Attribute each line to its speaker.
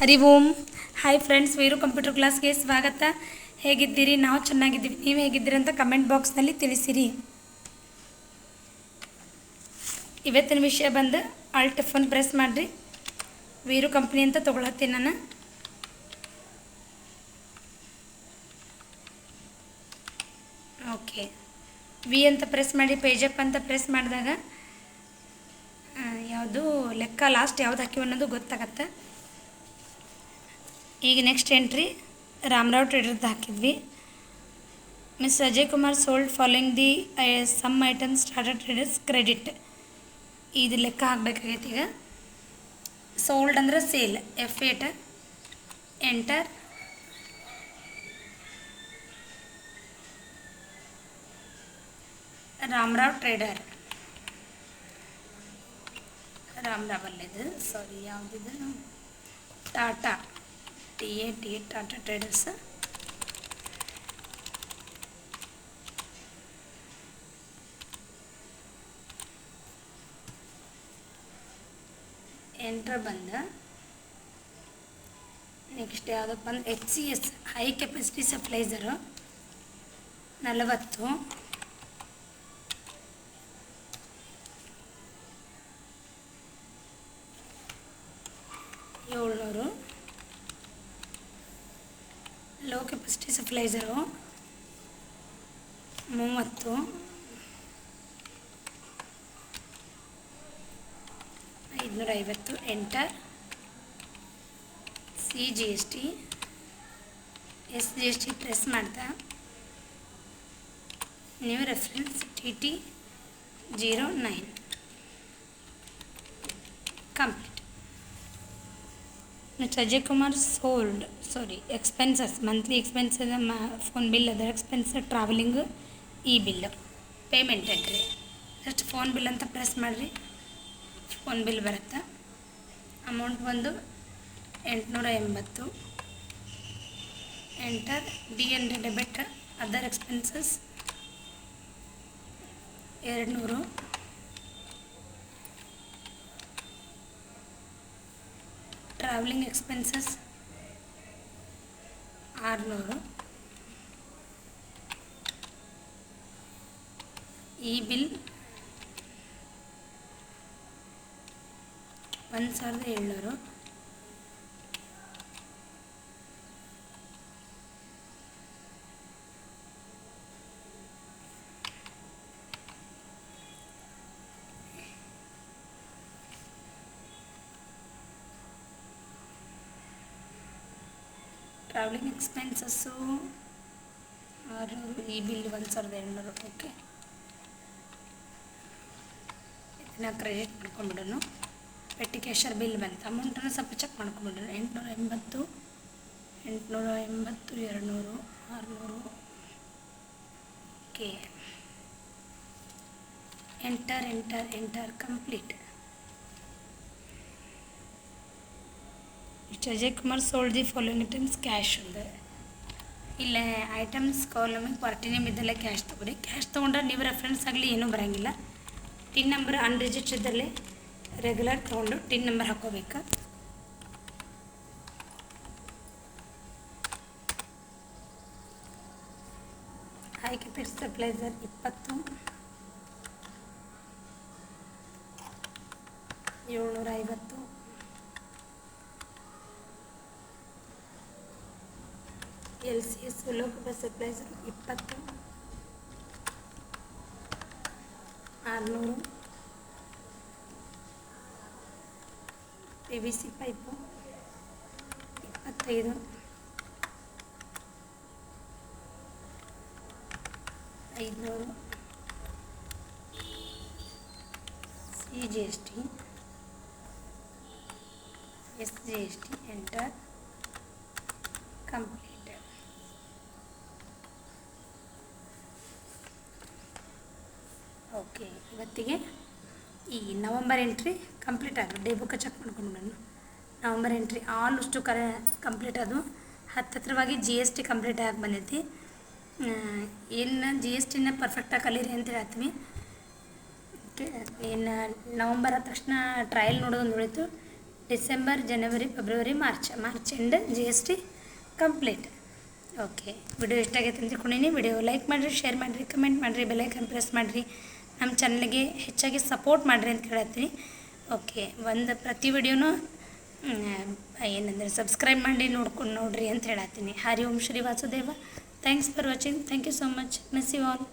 Speaker 1: Hari Om. Hi friends Veeru computer ಕ್ಲಾಸ್ಗೆ ಸ್ವಾಗತ. ಹೇಗಿದ್ದೀರಿ? ನಾವು ಚೆನ್ನಾಗಿದ್ದೀವಿ. ನೀವು ಹೇಗಿದ್ದೀರಿ ಅಂತ ಕಮೆಂಟ್ ಬಾಕ್ಸ್ನಲ್ಲಿ ತಿಳಿಸಿರಿ. ಇವತ್ತಿನ ವಿಷಯ ಬಂದು ಆಲ್ಟ್ ಫೋನ್ ಪ್ರೆಸ್ ಮಾಡಿರಿ. ವೀರು ಕಂಪ್ನಿ ಅಂತ ತೊಗೊಳತ್ತೀನಿ ನಾನು. ಓಕೆ ವಿ ಅಂತ ಪ್ರೆಸ್ ಮಾಡಿ ಪೇಜಪ್ ಅಂತ ಪ್ರೆಸ್ ಮಾಡಿದಾಗ ಯಾವುದು ಲೆಕ್ಕ ಲಾಸ್ಟ್ ಯಾವ್ದು ಹಾಕಿವಿ ಅನ್ನೋದು ಗೊತ್ತಾಗತ್ತೆ. ಈಗ ನೆಕ್ಸ್ಟ್ ಎಂಟ್ರಿ ರಾಮರಾವ್ ಟ್ರೇಡರ್ದು ಹಾಕಿದ್ವಿ. Miss Ajay Kumar sold following the some items starter traders credit ಇದು ಲೆಕ್ಕ ಹಾಕ್ಬೇಕಾಗೈತಿ ಈಗ. ಸೋಲ್ಡ್ ಅಂದ್ರೆ sale F eight enter Ramarao trader Ramarao ಅಲ್ಲಿದು sorry ಯಾವುದಿದು? Tata. T A T A, Tata traders entry ಬಂದ. ನೆಕ್ಸ್ಟ್ ಯಾವುದಪ್ಪ ಅಂದ್ರೆ H C S high capacity ಸಪ್ಲೈಸರು ನಲವತ್ತು. ಏಳ್ನೂರು. ಕೆಪಾಸಿಟಿ ಸಪ್ಲೈಸರು ಮೂವತ್ತು. ಐದುನೂರ ಐವತ್ತು enter. C G S T S G S T press ಮಾಡ್ತಾ. New reference T T zero nine. Complete. Next Ajay Kumar sold sorry expenses monthly expenses phone bill other expense travelling ಈ bill payment entry just phone bill ಅಂತ press ಮಾಡಿರಿ. Phone bill ಬರುತ್ತೆ? Amount ಬಂದು ಎಂಟುನೂರ ಎಂಬತ್ತು. Enter D N debit other expenses ಎರಡು ನೂರು travelling expenses ಆರುನೂರು ಈ ಬಿಲ್ ಒಂದು ಸಾವಿರದ ಏಳ್ನೂರು ಟ್ರಾವೆಲಿಂಗ್ ಎಕ್ಸ್ಪೆನ್ಸಸ್ಸು ಆರುನೂರು ಈ ಬಿಲ್ ಒಂದು ಸಾವಿರದ ಏಳ್ನೂರು ಓಕೆ ಇದನ್ನು ಕ್ರೆಡಿಟ್ ಮಾಡ್ಕೊಂಡ್ಬಿಡೋನು ಪೆಟ್ಟಿ ಕ್ಯಾಶರ್ ಬಿಲ್ ಬಂತು. ಅಮೌಂಟನ್ನು ಸ್ವಲ್ಪ ಚೆಕ್ ಮಾಡ್ಕೊಂಡ್ಬಿಡೋಣ. ಎಂಟುನೂರ ಎಂಬತ್ತು ಎಂಟುನೂರ ಎಂಬತ್ತು, ಎರಡುನೂರು, ಆರುನೂರು. Okay enter enter enter complete next Kumar ಸೋಲ್ಜಿ following items cash cash ಇಲ್ಲ ಐಟಮ್ಸ್ ಕಾಲಮಿಗೆ ಪಾರ್ಟಿನೇಮ್ ಇದ್ದಲ್ಲೇ ಕ್ಯಾಶ್ ತೊಗೊಳಿ ಕ್ಯಾಶ್ ತೊಗೊಂಡ್ರೆ ನೀವು ರೆಫರೆನ್ಸ್ ಆಗಲಿ ಏನೂ ಬರೋಂಗಿಲ್ಲ ಟಿನ್ ನಂಬರ್ ಅನ್ರಿಜಿಸ್ಟರ್ದಲ್ಲೇ ರೆಗ್ಯುಲರ್ ತೊಗೊಂಡು ಟಿನ್ ನಂಬರ್ ಹಾಕೋಬೇಕು ಆಯ್ಕೆ ಪಿಟ್ ಸಪ್ಲೈಸರ್ ಇಪ್ಪತ್ತು ಏಳ್ನೂರ ಐವತ್ತು ಎಲ್ ಸಿ ಎಸ್ ಲೋಕ ಸಪ್ಲೈಸರ್ ಇಪ್ಪತ್ತು ಆರುನೂರು ಪಿ ವಿ ಸಿ ಪೈಪು ಇಪ್ಪತ್ತೈದು ಐದುನೂರು C G S T S G S T enter complete okay ಇವತ್ತಿಗೆ ಈ ನವಂಬರ್ ಎಂಟ್ರಿ ಕಂಪ್ಲೀಟ್ ಆಗಿದೆ ಡೇ ಬುಕ್ಕ ಚೆಕ್ ಮಾಡ್ಕೊಂಡು ನವಂಬರ್ ಎಂಟ್ರಿ ಆಲ್ ಅಷ್ಟು ಕರೆ ಕಂಪ್ಲೀಟ್ ಅದು ಹತ್ತಿರವಾಗಿ ಜಿ ಎಸ್ ಟಿ ಕಂಪ್ಲೀಟ್ ಆಗಿ ಬಂದೈತಿ. ಏನು ಜಿ ಎಸ್ ಟಿನ ಪರ್ಫೆಕ್ಟಾಗಿ ಕಲೀರಿ ಅಂತ ಹೇಳ್ತೀವಿ ಏನು ನವಂಬರ್ ಆದ ತಕ್ಷಣ ಟ್ರಯಲ್ ನೋಡೋದೊಂದು ಉಳಿತು. ಡಿಸೆಂಬರ್ ಜನವರಿ February March March end G S T complete okay video ಇಷ್ಟ ಆಗೈತೆ ಅಂತ ತಿಳ್ಕೊಂಡಿನಿ. ವಿಡಿಯೋ ಲೈಕ್ ಮಾಡಿರಿ ಶೇರ್ ಮಾಡಿರಿ ಕಮೆಂಟ್ ಮಾಡಿರಿ ಬೆಲ್ಲೈಕನ್ ಪ್ರೆಸ್ ಮಾಡಿರಿ. ನಮ್ಮ ಚಾನಲ್ಗೆ ಹೆಚ್ಚಾಗಿ ಸಪೋರ್ಟ್ ಮಾಡಿರಿ ಅಂತ ಹೇಳತ್ತೀನಿ. ಓಕೆ, ಒಂದು ಪ್ರತಿ ವಿಡಿಯೋನೂ ಏನಂದರೆ ಸಬ್ಸ್ಕ್ರೈಬ್ ಮಾಡಿ ನೋಡ್ಕೊಂಡು ನೋಡ್ರಿ ಅಂತ ಹೇಳತ್ತೀನಿ. Hari Om Shri Vasudeva. Thanks for watching thank you so much miss you all